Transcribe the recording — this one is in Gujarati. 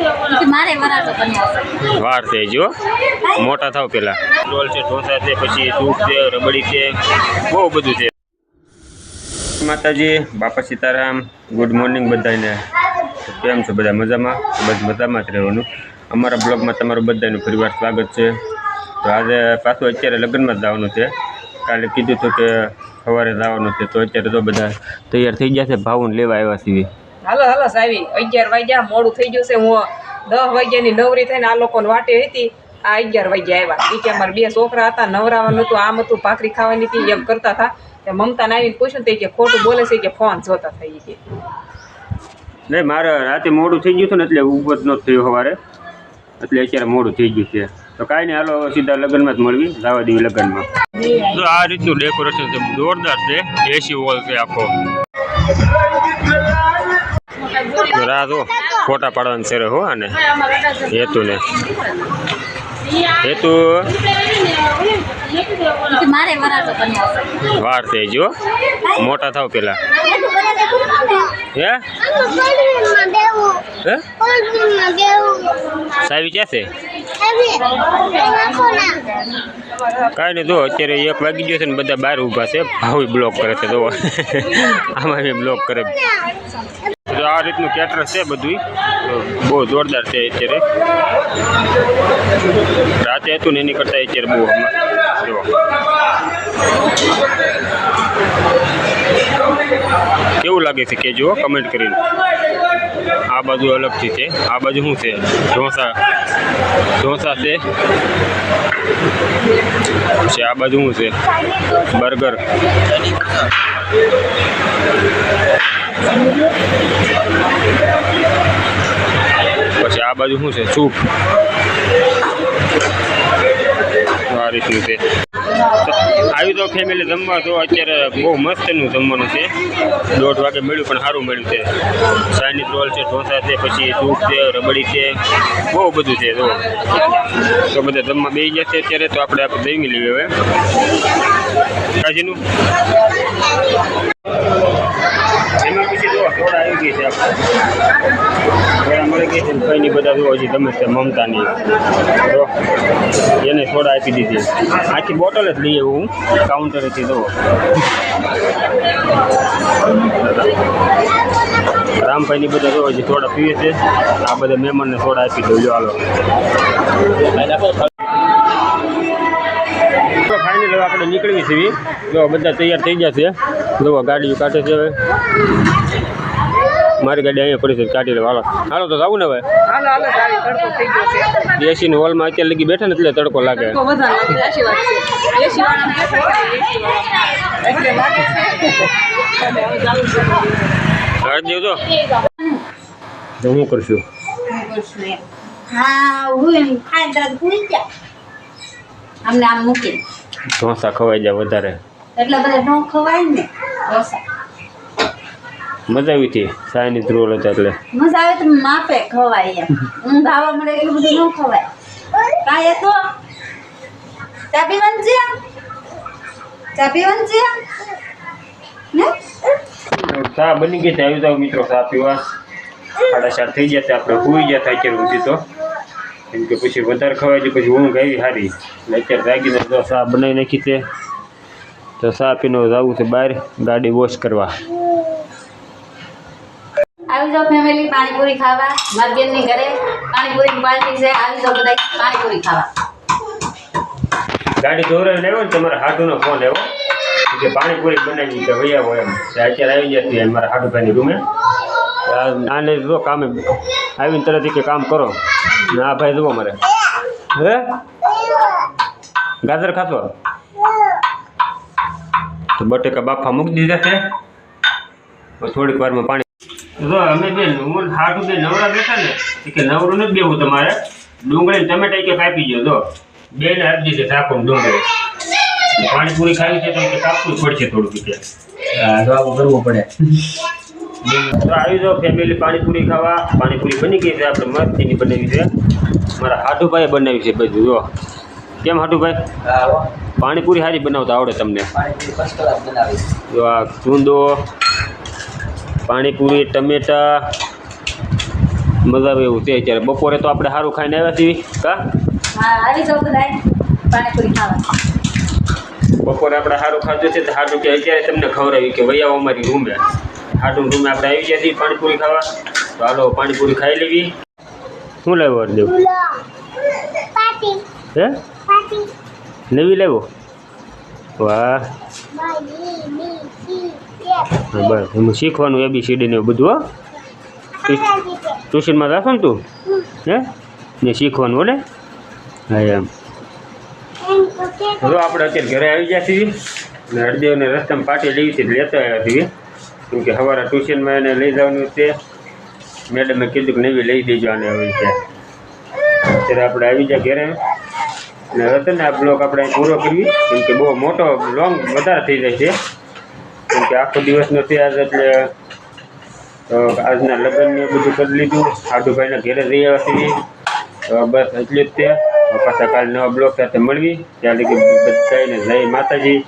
મારે વાર થઈ જો મોટા થાવ પેલા. રોલ છે ઢોસા છે પછી સૂપ છે રબડી છે બહુ બધું છે. માતાજી બાપા સીતારામ ગુડ મોર્નિંગ બધાને. કેમ છો બધા? મજામાં? બસ મજામાં જ રહેવાનું. અમારા બ્લોગમાં તમારું બધાનું ફરીવાર સ્વાગત છે. તો આજે પાછું અત્યારે લગ્નમાં જ જવાનું છે. કાલે કીધું હતું કે સવારે જવાનું છે. તો અત્યારે તો બધા તૈયાર થઈ ગયા છે. ભાવુને લેવા આવ્યા છીએ. હાલો હાલો સાવી અગિયાર વાગ્યા મોડું થઈ ગયું છે. હું દસ વાગ્યાની નવરી થઈને આ લોકોને વાટે હતી. આ અગિયાર વાગ્યા આવ્યા. એ કે અમારા બે છોકરા હતા નવરાવાનું હતું આમ હતું ભાખરી ખાવાની હતી એમ કરતા હતા. તે મમતાને આવીને પૂછ્યું તે કે ખોટું બોલે છે કે ફોન જોતા થઈ કે. નહીં મારે રાતે મોડું થઈ ગયું હતું ને એટલે ઊભો જ નહોતું થયું સવારે. એટલે અત્યારે મોડું થઈ ગયું છે. તો કાંઈ નહીં હાલો સીધા લગ્નમાં જ મળવી. જવા દેવી લગ્નમાં. તો આ રીતનું ડેકોરેશન છે જોરદાર છે. એસી હોલ છે આખો. રાહ જો ફોટા પાડવાનું છે હો અને હેતુ? ને હેતુ વાર થઈ જો મોટા થાવ પેલા. હે? હે? સાવી ક્યાં છે? કાંઈ નહીં જો અત્યારે એક વાગી ગયો છે ને બધા બહાર ઊભા છે. ભાવી બ્લોક કરે છે જો. આમાં બ્લોક કરે. તો આ રીતનું કેટર છે બધું બહુ જોરદાર છે અત્યારે. રાતે હતું ને એની કરતાં અત્યારે બહુ જો. કેવું લાગે છે કે જુઓ કમેન્ટ કરીને. આ બાજુ અલગથી છે. આ બાજુ શું છે? ઢોસા. ઢોસા છે. છે આ બાજુ શું છે? બર્ગર. બાજુ શું છે? સૂપ. આ રીતનું છે. આવી તો ફેમિલી જમવા તો અત્યારે બહુ મસ્તનું જમવાનું છે. દોઢ વાગે મળ્યું પણ સારું મળ્યું છે. ચાઇનીઝ રોલ છે, ઢોસા છે, પછી સૂપ છે, રબડી છે. બહુ બધું છે તો તો બધા જમવા બેસી ગયા છે અત્યારે તો આપણે આપણે જમી લઈએ હવે. કાજીનું જો આવી ગઈ છે આપણે છે બધા જો હજી ગમે છે મમતાની એને થોડા આપી દીધી. આખી બોટલ જ લઈએ હું કાઉન્ટરેથી દઉં રામભાઈની બધા જોવા છે થોડા પીવે છે. આ બધા મહેમાનને થોડા આપી દઉં, જો હાલો. હવે આપણે નીકળીએ છીએ. જો બધા તૈયાર થઈ ગયા છે. જુઓ ગાડીઓ કાઢે છે હવે. મારી ગાડી અહીંયા પડી છે કાઢી લે હાલો. હાલો તો જવું ને હવે? એસી ની હોલમાં અત્યારે લગી બેઠા ને એટલે તડકો લાગે. તડકો વધારે લાગે સાચી વાત છે. એસી વાળા બેઠા છે એસી વાળા. એટલે લાગે છે અને હવે ચાલુ છે કાઢ દેવ તો હું કરશું? હા હું એમ ખાઈ ગયા. અમને આમ મૂકી ઢોસા ખવાઈ જાય વધારે. એટલે બધા ન ખવાય ને ઢોસા. મજા આવી હતી ચાઇનીઝ રોલ હતા એટલે. મજા આવે તો માપે ખવાય હું ઊંઘ મળે એટલું બધું ન ખવાય. કાંઈ તો ચા પીવાની છે? ચા પીવાની છે? ચા બની ગઈ છે આવી જાવ મિત્રો ચા પીવા. સાડા ચાર થઈ ગયા આપણે ભૂઈ ગયા થાય અત્યારે સુધી તો. કેમ કે પછી વધારે ખવાય છે પછી ઊંઘ આવી સારી. એટલે અત્યારે જાગીને તો ચા બનાવી નાખી છે તો ચા પીને જવું છે બહાર ગાડી વોશ કરવા. આવી જાઓ ફેમિલી પાણીપુરી ખાવા. મારી બેનની ઘરે પાણીપુરી પાર્ટી છે આવી જાઓ બધા પાણીપુરી ખાવા. ગાડી ધોરાવીને આવ્યો ને તમારા હાડુનો ફોન આવ્યો કે પાણીપુરી બનાવી કે ભાઈ આવો એમ. તે અત્યારે આવી જતી મારા હાડુભાઈની રૂમે. આને જો કામે આવીને તરત ઈ કે કામ કરો. ને આ ભાઈ જુઓ મારે. હે? ગાજર ખાશો? તો બટેકા બાફા મૂકી દીધા છે. પછી થોડીક વારમાં પાણી જો અમે બેન હું હાડું બે નવરા બેઠા ને ઈ કે નવરું નથી બેવું તમારે. ડુંગળી ને ટમેટા કે કાપી ગયો જો. બે ને આપી દીધી ઢાંકું ને ડુંગળી. પાણીપુરી ખાવી છે તો કે કાપવું જ પડશે થોડુંક કે તો આવું કરવું પડે. તો આવી જાઓ ફેમિલી પાણીપુરી ખાવા. પાણીપુરી બની ગઈ છે આપણે મસ્તીની બનાવી છે. મારા હાડુભાઈએ બનાવી છે બધું જો. કેમ હાડુભાઈ પાણીપુરી સારી બનાવતા આવડે તમને? જો આ ચૂંદો પાણીપુરી ટમેટા મજા આવે એવું છે અત્યારે. બપોરે તો આપણે સારું ખાઈને આવ્યા છીએ કા? હા આવી જાઓ બધા પાણીપુરી ખાવા. બપોરે આપણે સારું ખાધું છે તો સારું કે અત્યારે તમને ખવડાવી કે વૈયાઓ અમારી રૂમે. હાટું રૂમે આપણે આવી ગયા છીએ પાણીપુરી ખાવા. તો હાલો પાણીપુરી ખાઈ લેવી. શું લાવ્યો હરદેવ હે? નવી લેવો વાહ. બસ. એમાં શીખવાનું એબીસીડી ને બધું, હો. ટ્યુશનમાં રાખો ને તું? હે? ને શીખવાનું બોલે હા, એમ. હવે આપણે અત્યારે ઘરે આવી ગયા છીએ. અને હરદેવને રસ્તામાં પાટી લેવી છે લેતા આવ્યા છીએ. કેમ કે સવારે ટ્યુશનમાં એને લઈ જવાનું છે. મેડમે કીધું કે નવી લઈ દેજો આને હવે છે અત્યારે આપણે આવી ગયા ઘરે. અને હવે છે ને આ બ્લોક આપણે પૂરો કરીએ. કેમ કે બહુ મોટો લોંગ વધારે થઈ જાય છે કેમ કે આખો દિવસનો ત્યાં એટલે આજના લગ્નને બધું કરી લીધું. આડુભાઈના ઘરે જઈ આવ્યા છીએ. બસ એટલે જ તે. પાછા કાલે નવા બ્લોક સાથે મળવી ત્યાં લગી બધાને જય માતાજી.